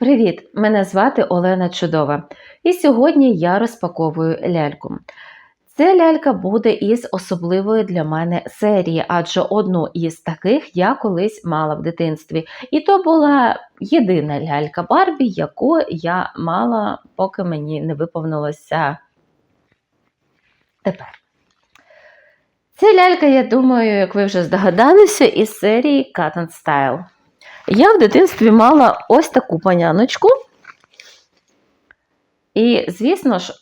Привіт! Мене звати Олена Чудова. І сьогодні я розпаковую ляльку. Ця лялька буде із особливої для мене серії, адже одну із таких я колись мала в дитинстві. І то була єдина лялька Барбі, яку я мала, поки мені не виповнилося тепер. Ця лялька, я думаю, як ви вже здогадалися, із серії Cut and Style. Я в дитинстві мала ось таку паняночку. І, звісно ж,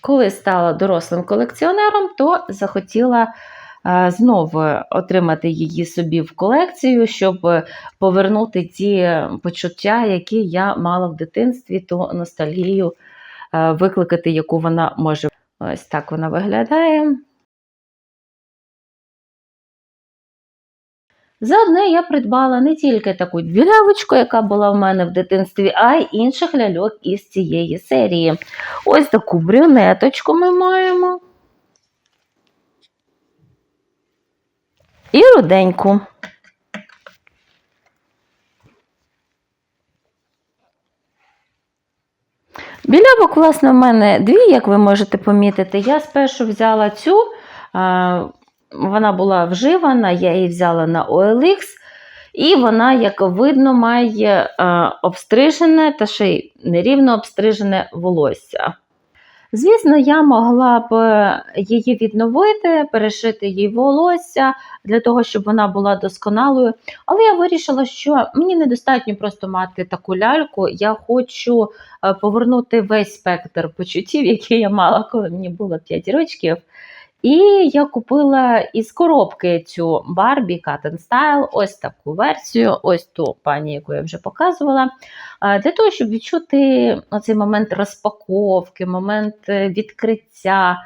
коли стала дорослим колекціонером, то захотіла е, знову отримати її собі в колекцію, щоб повернути ті почуття, які я мала в дитинстві, ту ностальгію е, викликати, яку вона може. Ось так вона виглядає. Заодно я придбала не тільки таку білявочку, яка була в мене в дитинстві, а й інших ляльок із цієї серії. Ось таку брюнеточку ми маємо. І руденьку. Білявок, власне, в мене дві, як ви можете помітити. Я спершу взяла цю. Вона була вживана, я її взяла на OLX, і вона, як видно, має е, обстрижене та ще й нерівно обстрижене волосся. Звісно, я могла б її відновити, перешити їй волосся для того, щоб вона була досконалою. Але я вирішила, що мені недостатньо просто мати таку ляльку. Я хочу е, повернути весь спектр почуттів, які я мала, коли мені було 5 років. І я купила із коробки цю Cut and Style, ось таку версію, ось ту пані, яку я вже показувала, для того, щоб відчути оцей момент розпаковки, момент е, відкриття.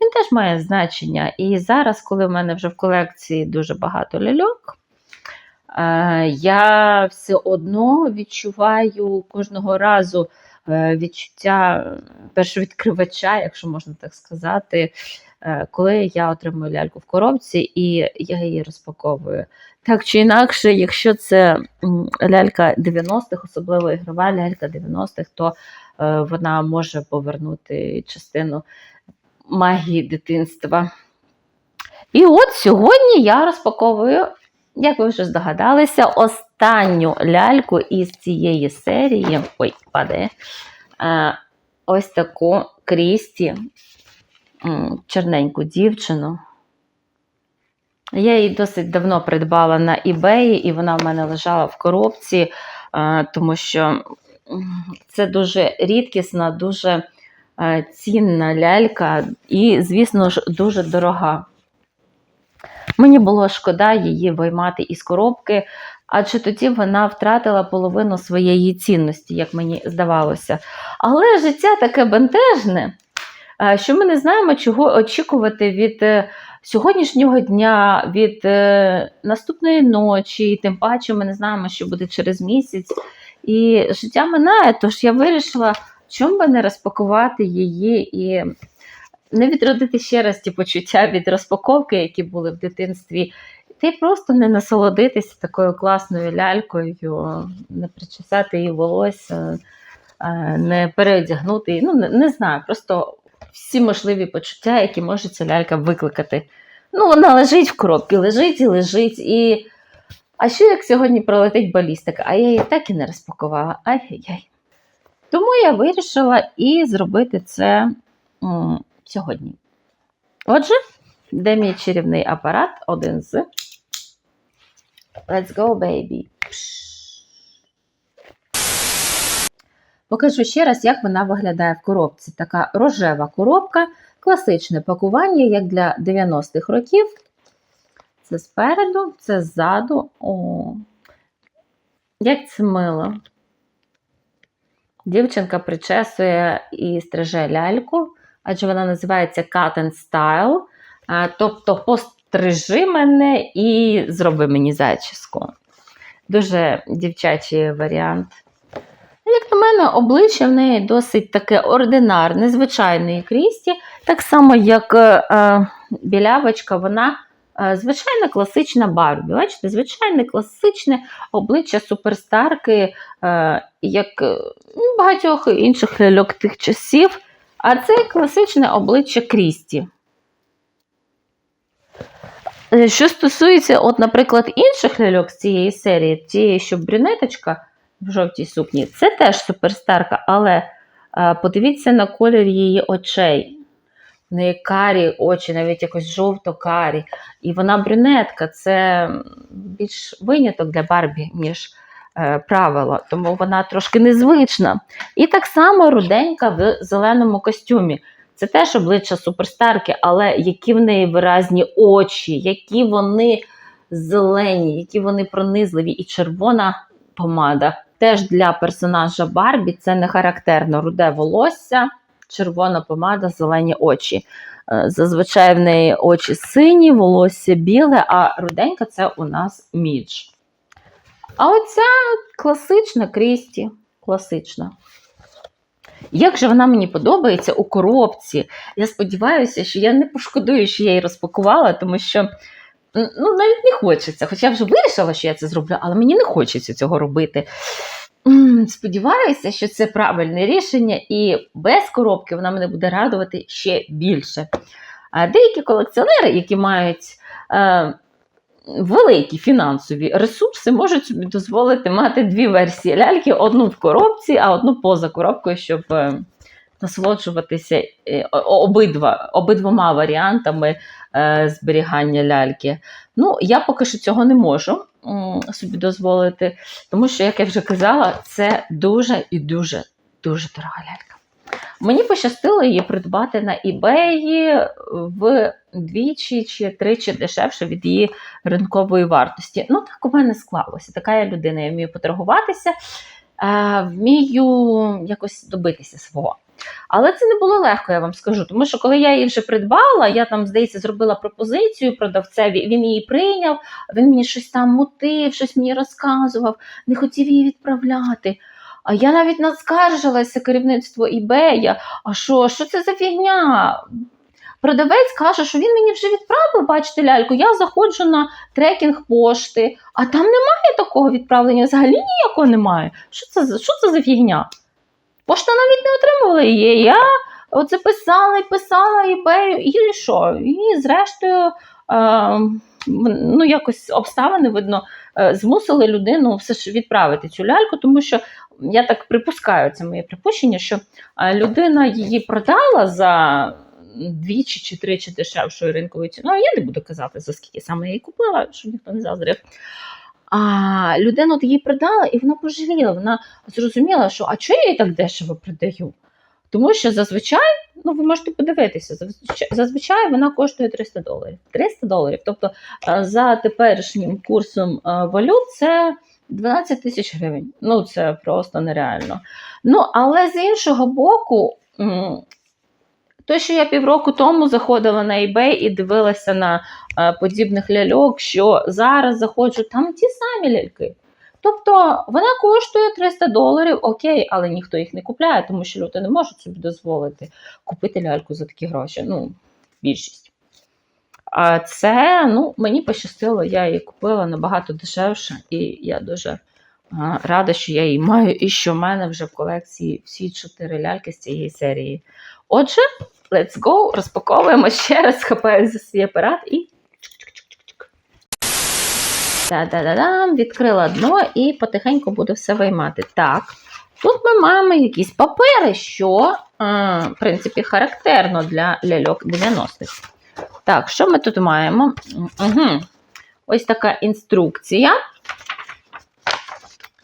Він теж має значення. І зараз, коли в мене вже в колекції дуже багато ляльок, е, я все одно відчуваю кожного разу відчуття першовідкривача, якщо можна так сказати е, коли я отримую ляльку в коробці і я її розпаковую. Так чи інакше, якщо це лялька 90-х, особливо ігрова лялька 90-х, то е, вона може повернути частину магії дитинства. І от сьогодні я розпаковую, як ви вже здогадалися, останню ляльку із цієї серії. Ой, падає. Е, ось таку Крісті м, чорненьку дівчину. Я її досить давно придбала на eBay, і вона в мене лежала в коробці, е, тому що це дуже рідкісна, дуже е, цінна лялька і, звісно ж, дуже дорога. Мені було шкода її виймати із коробки, адже тоді вона втратила половину своєї цінності, як мені здавалося. Але життя таке бентежне, е, що ми не знаємо, чого очікувати від е, сьогоднішнього дня, від е, наступної ночі, і тим паче ми не знаємо, що буде через місяць. І життя минає, тож я вирішила, чому би не розпакувати її і не відродити ще раз ті почуття від розпаковки, які були в дитинстві. Ти просто не насолодитися такою класною лялькою, не причесати її волосся, е, не переодягнути. її. Ну, не, не знаю, просто всі можливі почуття, які може ця лялька викликати. Ну, вона лежить в коробці, лежить і лежить. І... А що як сьогодні пролетить балістика? А я її так і не розпакувала. Ай-яй-яй. Тому я вирішила і зробити це сьогодні. Отже, де мій чарівний апарат? Один з. Let's go, baby. Покажу ще раз, як вона виглядає в коробці. Така рожева коробка, класичне пакування, як для 90-х років. Це спереду, це ззаду. О, як це мило. Дівчинка причесує і стриже ляльку, адже вона називається Cut and Style. Тобто пострижи мене і зроби мені зачіску. Дуже дівчачий варіант. Як на мене, обличчя в неї досить таке ординарне, звичайної крісті. Так само, як е, білявочка, вона е, звичайна класична Барбі. Бачите, звичайне класичне обличчя суперстарки, е, як е, ну, багатьох інших ляльок тих часів. А це класичне обличчя Крісті. Що стосується, от, наприклад, інших ляльок з цієї серії, тієї, що брюнеточка в жовтій сукні, це теж суперстарка, але е, подивіться на колір її очей. В неї карі очі, навіть якось жовто-карі. І вона брюнетка, це більш виняток для Барбі, ніж е, правило, тому вона трошки незвична. І так само руденька в зеленому костюмі. Це теж обличчя суперстарки, але які в неї виразні очі, які вони зелені, які вони пронизливі, і червона помада. Теж для персонажа Барбі це не характерно. Руде волосся, червона помада, зелені очі. Е, Зазвичай в неї очі сині, волосся біле, а руденька це у нас мідж. А оця класична Крісті. Класична. Як же вона мені подобається у коробці. Я сподіваюся, що я не пошкодую, що я її розпакувала, тому що ну, навіть не хочеться. Хоча я вже вирішила, що я це зроблю, але мені не хочеться цього робити. Сподіваюся, що це правильне рішення, і без коробки вона мене буде радувати ще більше. А деякі колекціонери, які мають е, великі фінансові ресурси, можуть собі дозволити мати дві версії ляльки: одну в коробці, а одну поза коробкою, щоб е, насолоджуватися е, обидва, обидвома варіантами е, зберігання ляльки. Ну, я поки що цього не можу собі дозволити, тому що, як я вже казала, це дуже і дуже дуже дорога лялька. Мені пощастило її придбати на eBay в двічі чи тричі дешевше від її ринкової вартості. Ну, так у мене склалося. Така я людина, я вмію поторгуватися, е, вмію якось добитися свого. Але це не було легко, я вам скажу. Тому що коли я її вже придбала, я там, здається, зробила пропозицію продавцеві, він її прийняв, він мені щось там мутив, щось мені розказував, не хотів її відправляти. А я навіть наскаржилася керівництво eBay, а що, що це за фігня? Продавець каже, що він мені вже відправив, бачите, ляльку. Я заходжу на трекінг пошти, а там немає такого відправлення, взагалі ніякого немає. Що це, за- що це за фігня? Пошта навіть не отримувала її. Я оце писала і писала eBay, і що? І зрештою, е, ну, якось обставини, видно, змусили людину все ж відправити цю ляльку, тому що я так припускаю, це моє припущення, що е, людина її продала за двічі чи тричі дешевшою ринковою ціною. Я не буду казати, за скільки саме її купила, щоб ніхто не заздрив. А людина от її продала, і вона пожаліла. Вона зрозуміла, що а чого я її так дешево продаю? Тому що зазвичай, ну ви можете подивитися, зазвичай, вона коштує 300 доларів. 300 доларів. Тобто е, за теперішнім курсом е, валют це 12 тисяч гривень. Ну це просто нереально. Ну, але з іншого боку, то, що я півроку тому заходила на eBay і дивилася на е, подібних ляльок, що зараз заходжу, там ті самі ляльки. Тобто вона коштує 300 доларів, окей, але ніхто їх не купляє, тому що люди не можуть собі дозволити купити ляльку за такі гроші. Ну, більшість. А це, ну, мені пощастило, я її купила набагато дешевше, і я дуже рада, що я її маю, і що в мене вже в колекції всі чотири ляльки з цієї серії. Отже, let's go, розпаковуємо ще раз, хапаю за свій апарат і. Та-да-да-дам, відкрила дно і потихеньку буду все виймати. Так, тут ми маємо якісь папери, що, в принципі, характерно для ляльок 90-х. Так, що ми тут маємо? Угу. Ось така інструкція.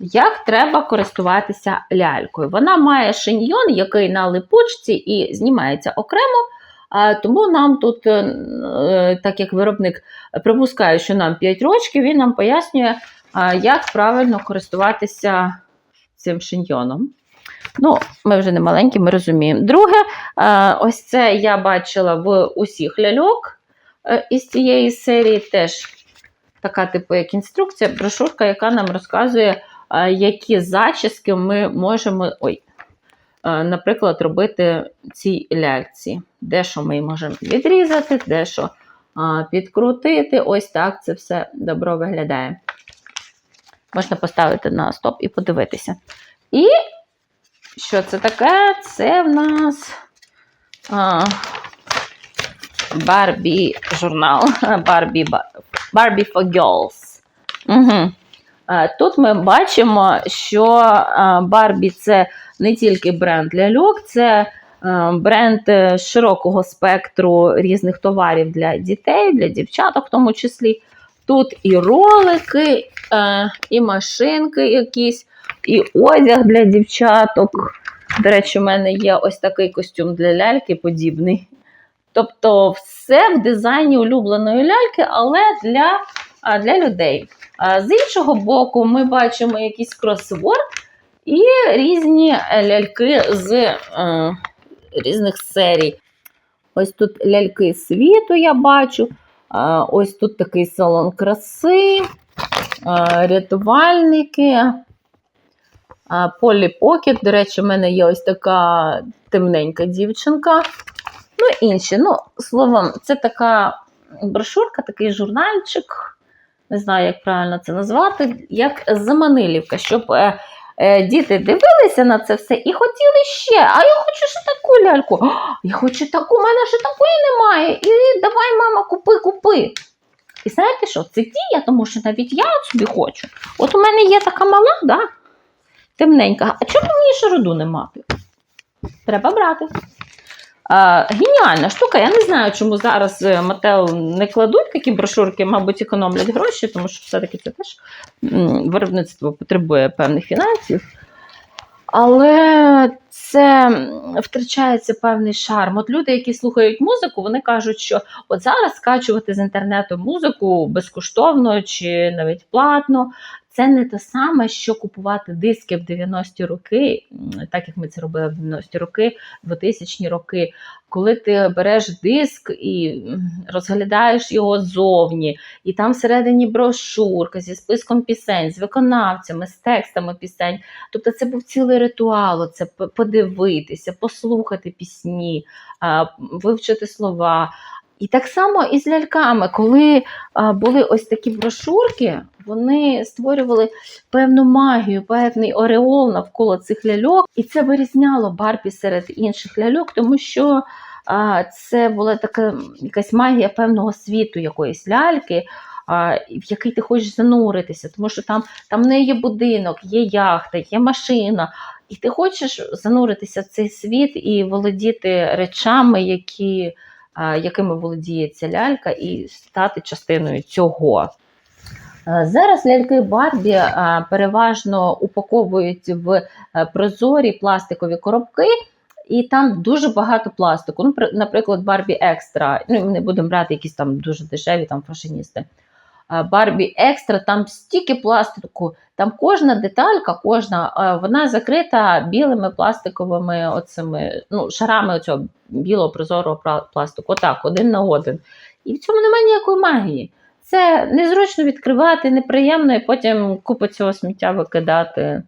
Як треба користуватися лялькою? Вона має шиньйон, який на липучці і знімається окремо. Тому нам тут, е, е, так як виробник припускає, що нам 5 років, він нам пояснює, як правильно користуватися цим шиньйоном. Ну, ми вже не маленькі, ми розуміємо. Друге, е, ось це я бачила в усіх ляльок із цієї серії теж така, типу, як інструкція, брошурка, яка нам розказує, які зачіски ми можемо, ой, наприклад, робити цій ляльці. Де що ми можемо відрізати, де що а, підкрутити. Ось так це все добро виглядає. Можна поставити на стоп і подивитися. І що це таке? Це в нас Барбі журнал. Барбі, Барбі for Girls. Угу. Тут ми бачимо, що Барбі це не тільки бренд ляльок, це а, бренд е, широкого спектру різних товарів для дітей, для дівчаток в тому числі. Тут і ролики, е, і машинки якісь, і одяг для дівчаток. До речі, у мене є ось такий костюм для ляльки подібний. Тобто, все в дизайні улюбленої ляльки, але для, для людей. З іншого боку, ми бачимо якийсь кросворд і різні ляльки з е, різних серій. Ось тут ляльки світу я бачу. Ось тут такий салон краси, рятувальники. Полі Покет. До речі, в мене є ось така темненька дівчинка. Ну, інші. Ну, словом, це така брошурка, такий журнальчик. Не знаю, як правильно це назвати, як заманилівка, щоб е, діти дивилися на це все і хотіли ще. А я хочу ще таку ляльку. «А, Я хочу таку, у мене ще такої немає. І давай, мама, купи, купи. І знаєте що? Це дія, тому що навіть я собі хочу. От у мене є така мала, да? темненька. А чому мені ще роду не мати? Треба брати. Геніальна штука. Я не знаю, чому зараз Мател не кладуть такі брошурки, мабуть, економлять гроші, тому що все-таки це теж виробництво потребує певних фінансів. Але це втрачається певний шарм. От люди, які слухають музику, вони кажуть, що от зараз скачувати з інтернету музику безкоштовно чи навіть платно. Це не те саме, що купувати диски в 90-ті роки, так як ми це робили в 90-ті роки, 2000-ні роки, коли ти береш диск і розглядаєш його ззовні, і там всередині брошурка зі списком пісень, з виконавцями, з текстами пісень. Тобто це був цілий ритуал, це подивитися, послухати пісні, вивчити слова. І так само і з ляльками, коли були ось такі брошурки, вони створювали певну магію, певний ореол навколо цих ляльок, і це вирізняло Барбі серед інших ляльок, тому що це була така якась магія певного світу якоїсь ляльки, в який ти хочеш зануритися, тому що там, там в неї є будинок, є яхта, є машина. І ти хочеш зануритися в цей світ і володіти речами, які, якими володіє ця лялька, і стати частиною цього. Е, Зараз ляльки Барбі е, переважно упаковують в е, прозорі пластикові коробки, і там дуже багато пластику. Ну, наприклад, Барбі Екстра. Ну, не будемо брати якісь там дуже дешеві там фашиністи. Барбі Екстра, там стільки пластику, там кожна деталька, кожна, вона закрита білими пластиковими оцими, ну, шарами оцього білого прозорого пластику. Отак, один на один. І в цьому немає ніякої магії. Це незручно відкривати, неприємно, і потім купу цього сміття викидати.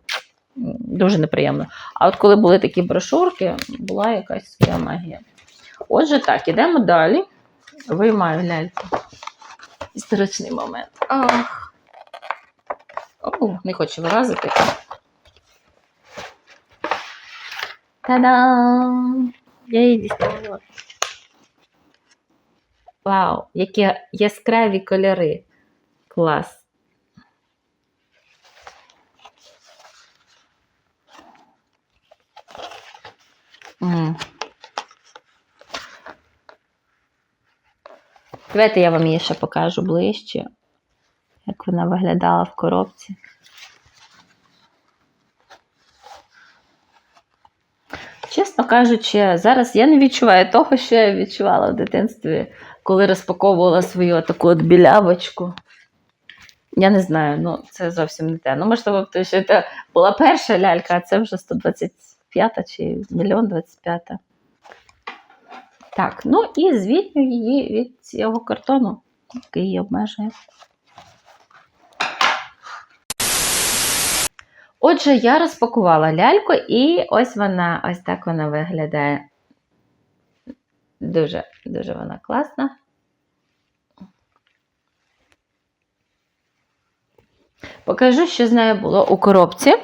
Дуже неприємно. А от коли були такі брошурки, була якась своя магія. Отже, так, ідемо далі. Виймаю ляльку. Історичний момент. Ах. О, не хочу вилазити. Та-дам! Я її дістала. Вау, які яскраві кольори. Клас. М. Давайте я вам її ще покажу ближче, як вона виглядала в коробці. Чесно кажучи, зараз я не відчуваю того, що я відчувала в дитинстві, коли розпаковувала свою таку от білявочку. Я не знаю, ну це зовсім не те. Ну, можливо, тому що це була перша лялька, а це вже 125 чи мільйон 25. Так, ну і звітню її від цього картону, який її обмежує. Отже, я розпакувала ляльку, і ось вона, ось так вона виглядає. Дуже, дуже вона класна. Покажу, що з нею було у коробці.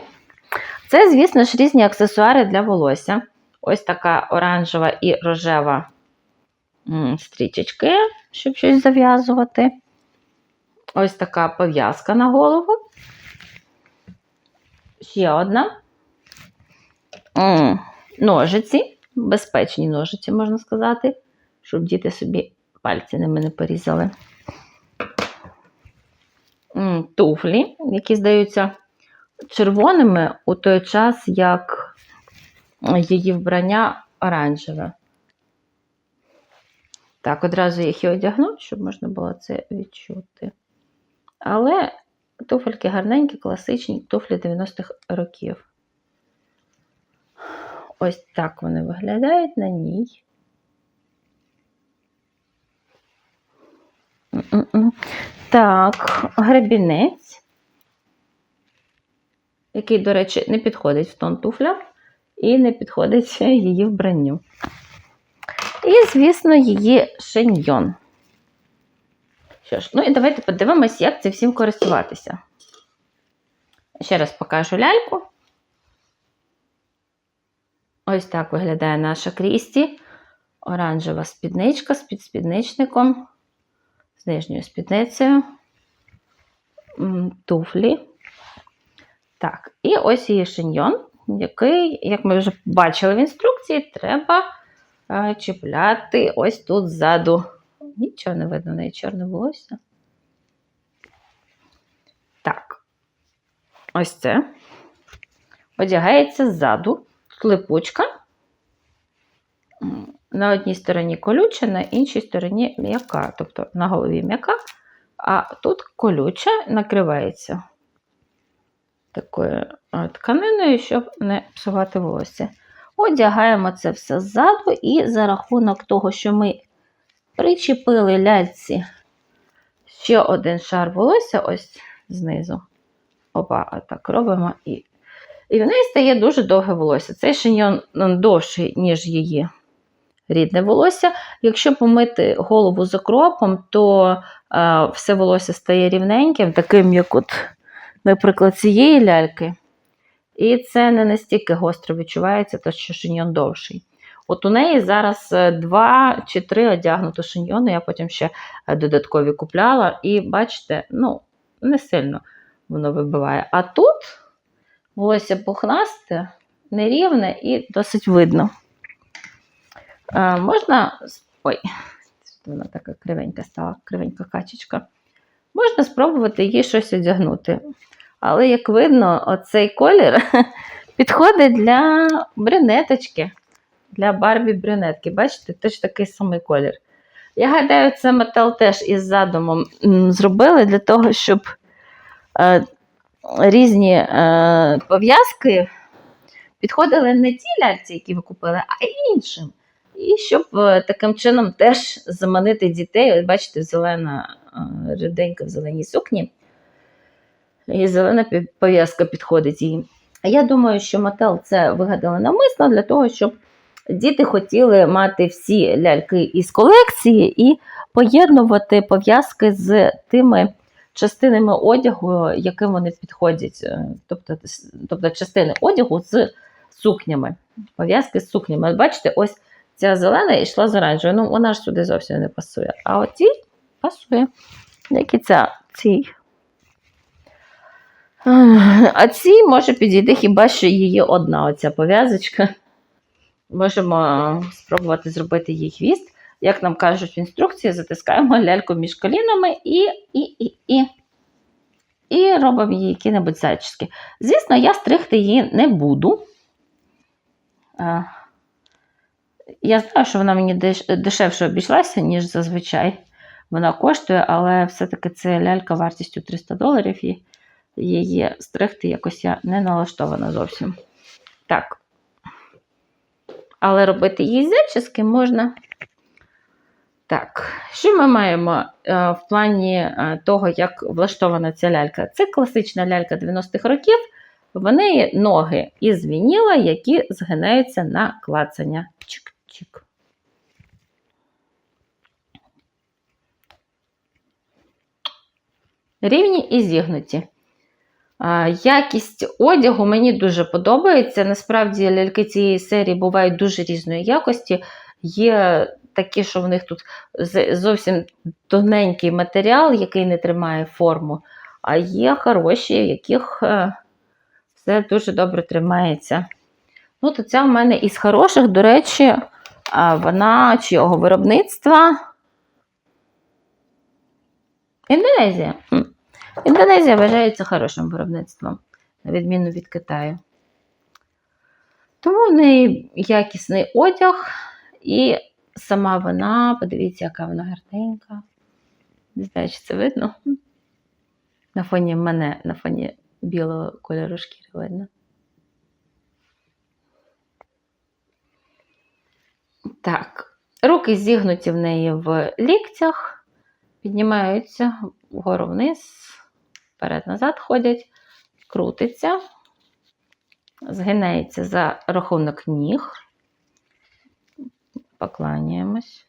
Це, звісно ж, різні аксесуари для волосся. Ось така оранжева і рожева стрічечки, щоб щось зав'язувати. Ось така пов'язка на голову. Ще одна. Ножиці, безпечні ножиці, можна сказати, щоб діти собі пальці ними не порізали. Туфлі, які здаються червоними у той час, як її вбрання оранжеве. Так, одразу їх і одягну, щоб можна було це відчути. Але туфельки гарненькі, класичні туфлі 90-х років. Ось так вони виглядають на ній. Так, гребінець, який, до речі, не підходить в тон туфля і не підходить її вбранню. І, звісно, її шиньйон. Що ж, ну і давайте подивимось, як це всім користуватися. Ще раз покажу ляльку. Ось так виглядає наша крісті. Оранжева спідничка з підспідничником, з нижньою спідницею, туфлі. Так, і ось її шиньйон, який, як ми вже бачили в інструкції, треба чіпляти ось тут ззаду. Нічого не видно, неї чорне волосся. Так, ось це. Одягається ззаду. Тут липучка. М, На одній стороні колюча, на іншій стороні м'яка. Тобто на голові м'яка, а тут колюча накривається такою тканиною, щоб не псувати волосся. Одягаємо це все ззаду, і за рахунок того, що ми причепили ляльці ще один шар волосся, ось знизу. Опа, отак робимо. І, і в неї стає дуже довге волосся. Цей шиньйон довший, ніж її рідне волосся. Якщо помити голову з окропом, то е, все волосся стає рівненьким, таким, як от, наприклад, цієї ляльки. І це не настільки гостро відчувається, то що шиньйон довший. От у неї зараз е, два чи три одягнуто шиньйони, я потім ще е, додаткові купляла. І бачите, ну, не сильно воно вибиває. А тут волосся пухнасте, нерівне і досить видно. Е, можна. Ой, вона така кривенька стала, кривенька качечка. Можна спробувати їй щось одягнути. Але, як видно, оцей колір підходить для брюнеточки, для Барбі брюнетки. Бачите, теж такий самий колір. Я гадаю, це Mattel теж із задумом зробили для того, щоб е, різні е, пов'язки підходили не ті ляльці, які ви купили, а й іншим. І щоб е, таким чином теж заманити дітей. От бачите, зелена е, ріденька в зеленій сукні. І зелена пов'язка підходить їй. Я думаю, що Mattel це вигадали навмисно для того, щоб діти хотіли мати всі ляльки із колекції і поєднувати пов'язки з тими частинами одягу, яким вони підходять. Е, Тобто, тобто частини одягу з сукнями. Пов'язки з сукнями. Бачите, ось ця зелена йшла з оранжевою. Ну, вона ж сюди зовсім не пасує. А оці пасує. Як і ця цій. А цій може підійти хіба що її одна оця пов'язочка. Можемо спробувати зробити їй хвіст. Як нам кажуть в інструкції, затискаємо ляльку між колінами і, і, і, і, і робимо їй які-небудь зачіски. Звісно, я стригти її не буду. Я знаю, що вона мені дешевше обійшлася, ніж зазвичай вона коштує, але все-таки це лялька вартістю 300 доларів. І її стригти якось я не налаштована зовсім. Так. Але робити їй зачіски можна. Так, що ми маємо е, в плані е, того, як влаштована ця лялька? Це класична лялька 90-х років. В неї ноги із вініла, які згинаються на клацання. Чик-чик. Рівні і зігнуті. Якість одягу мені дуже подобається. Насправді ляльки цієї серії бувають дуже різної якості. Є такі, що в них тут зовсім тоненький матеріал, який не тримає форму, а є хороші, в яких е, все дуже добре тримається. Ну, то ця в мене із хороших, до речі, а вона чого виробництва? Індонезія. М. Індонезія вважається хорошим виробництвом, на відміну від Китаю. Тому в неї якісний одяг, і сама вона, подивіться, яка вона гарненька. Не знаю, чи це видно. На фоні мене, на фоні білого кольору шкіри видно. Так, руки зігнуті в неї в ліктях, піднімаються вгору вниз, вперед-назад ходять, крутиться, згинається за рахунок ніг. Покланяємось.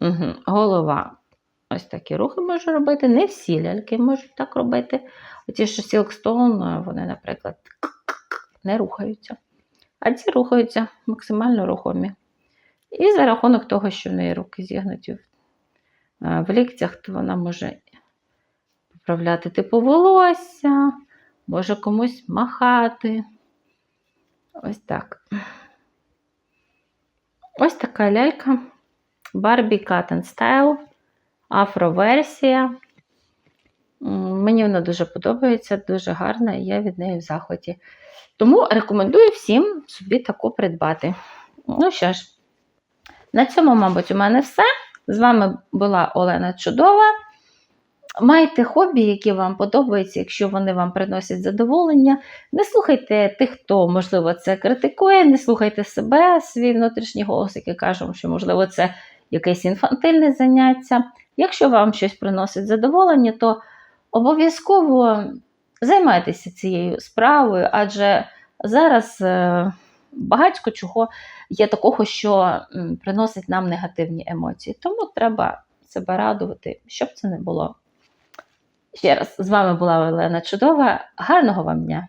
Угу. Голова. Ось такі рухи може робити. Не всі ляльки можуть так робити. Оті, що Silkstone, вони, наприклад, не рухаються. А ці рухаються максимально рухомі. І за рахунок того, що в неї руки зігнуті в- е, ліктях, то вона може поправляти типу волосся, може комусь махати. Ось так. Ось така лялька. Barbie Cut and Style. Афроверсія. Мені вона дуже подобається, дуже гарна, і я від неї в захваті. Тому рекомендую всім собі таку придбати. Ну що ж, на цьому, мабуть, у мене все. З вами була Олена Чудова. Майте хобі, які вам подобаються, якщо вони вам приносять задоволення. Не слухайте тих, хто, можливо, це критикує, не слухайте себе, свій внутрішній голос, який каже, що, можливо, це якесь інфантильне заняття. Якщо вам щось приносить задоволення, то обов'язково займайтеся цією справою, адже зараз е, багатько чого є такого, що приносить нам негативні емоції. Тому треба себе радувати, щоб це не було. Ще раз, з вами була Олена Чудова. Гарного вам дня!